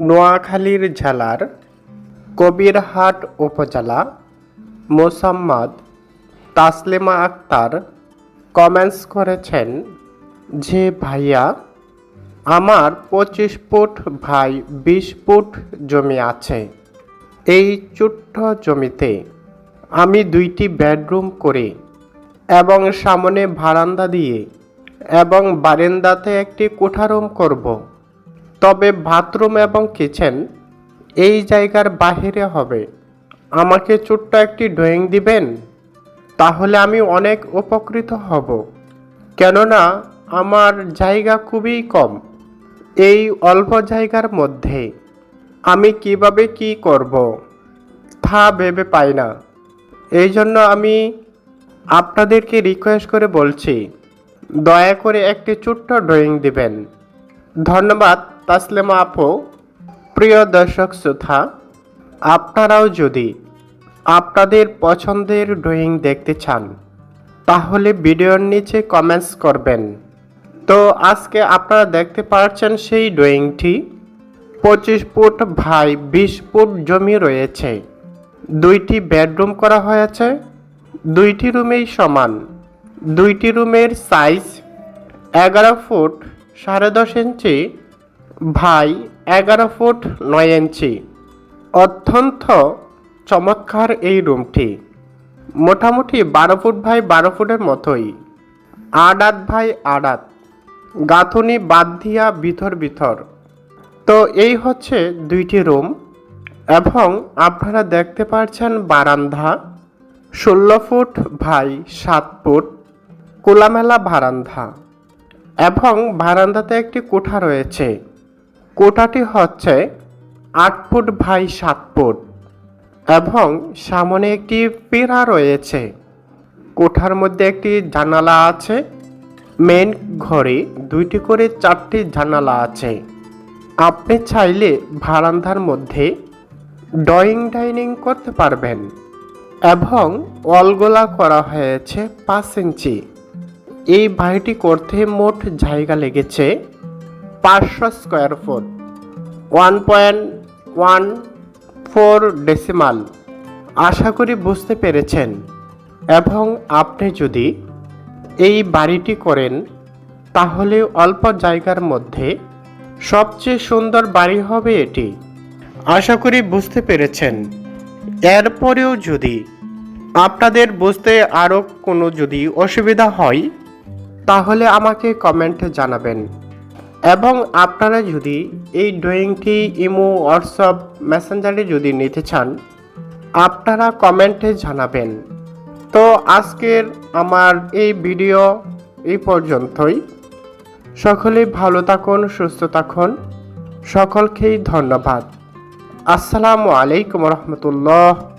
নোয়াখালীর জেলার কবিরহাট উপজেলা মোসাম্মদ তাসলিমা আক্তার কমেন্টস করেছেন যে, ভাইয়া, আমার পঁচিশ ফুট ভাই বিশ ফুট জমি আছে। এই ছোট্ট জমিতে আমি দুইটি বেডরুম করে এবং সামনে বারান্দা দিয়ে এবং বারেন্দাতে একটি কোঠা রুম করব। তবে বাথরুম এবং কিচেন এই জায়গার বাহিরে হবে। আমাকে ছোট্ট একটি ড্রয়িং দিবেন? তাহলে আমি অনেক উপকৃত হব। কেননা আমার জায়গা খুবই কম। এই অল্প জায়গার মধ্যে আমি কীভাবে কি করব তা ভেবে পাই না। এই জন্য আমি আপনাদেরকে রিকোয়েস্ট করে বলছি, দয়া করে একটি ছোট্ট ড্রয়িং দিবেন। ধন্যবাদ। তাসলেমা আপু, প্রিয় দর্শক শ্রোতা, আপনারাও যদি আপনাদের পছন্দের ড্রয়িং দেখতে চান, তাহলে ভিডিওর নিচে কমেন্টস করবেন। তো আজকে আপনারা দেখতে পাচ্ছেন সেই ড্রয়িংটি, পঁচিশ ফুট ভাই বিশ ফুট জমি রয়েছে। দুইটি বেডরুম করা হয়েছে, দুইটি রুমেই সমান। দুইটি রুমের সাইজ এগারো ফুট সাড়ে দশ ইঞ্চি ভাই এগারো ফুট নয় ইঞ্চি। অত্যন্ত চমৎকার এই রুমটি। মোটামুটি বারো ফুট ভাই বারো ফুটের মতোই। আডাত ভাই আডাত। গাঁথুনি বাদ দিয়া ভিতর ভিতর। তো এই হচ্ছে দুইটি রুম এবং আপনারা দেখতে পাচ্ছেন বারান্দা। ষোলো ফুট ভাই সাত ফুট কোলামেলা বারান্দা। এবং বারান্দাতে একটি কোঠা রয়েছে। কোঠাটি হচ্ছে আট ফুট ভাই সাত ফুট এবং সামনে একটি পেরা রয়েছে। কোঠার মধ্যে একটি জানালা আছে। মেন ঘরে দুইটি করে চারটি জানালা আছে। আপনি চাইলে বারান্দার মধ্যে ড্রয়িং ডাইনিং করতে পারবেন এবং অলগোলা করা হয়েছে পাঁচ ইঞ্চি। এই বাড়িটি করতে মোট জায়গা লেগেছে পাঁচশো square foot. One point one four decimal আশা করি বুঝতে পেরেছেন। এবং আপনি যদি এই বাড়িটি করেন, তাহলে অল্প জায়গার মধ্যে সবচেয়ে সুন্দর বাড়ি হবে এটি। আশা করি বুঝতে পেরেছেন। এরপরেও যদি আপনাদের বুঝতে আরও কোনো যদি অসুবিধা হয়, তাহলে আমাকে কমেন্টে জানাবেন। এবং আপনারা যদি এই ড্রয়িংটি, ইমো, হোয়াটসঅ্যাপ, মেসেঞ্জারে যদি নিতে চান, আপনারা কমেন্টে জানাবেন। তো আজকের আমার এই ভিডিও এই পর্যন্তই। সকলেই ভালো থাকুন, সুস্থ থাকুন। সকলকেই ধন্যবাদ। আসসালামু আলাইকুম রহমতুল্লাহ।